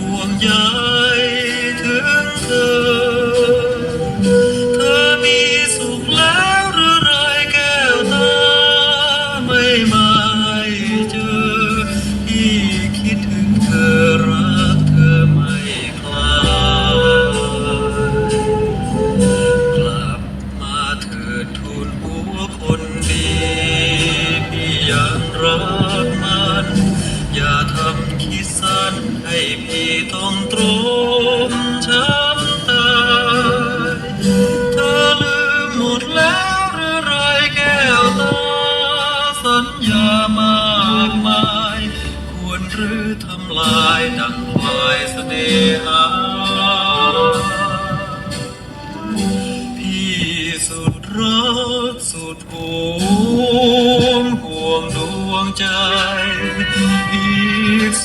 ห่วงใยถึงเธอ เธอมีสุขแล้วหรือไรแก้วตาไม่มาเจอที่คิดถึงเธอรักเธอไม่คลายกลับมาเถิดทูลหัวคนดีพี่ยังรักมัน อย่าทำคิดซ้ ให้พี่ต้องตรมช้ำตาเธอลืมหมดแล้วหรือไรแก้วตา สัญญามากมาย ควรหรือทำลายดังควายเสน่หาพี่สุดรักสุดห่วงห่วงดวงใจ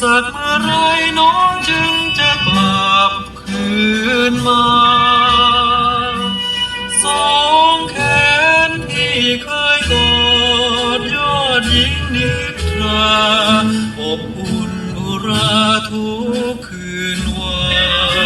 สักเมื่อไรน้องจึงจะกลับคืนมาสองแขนที่เคยกอดยอดหญิงนิทราอบอุ่นอุราทุก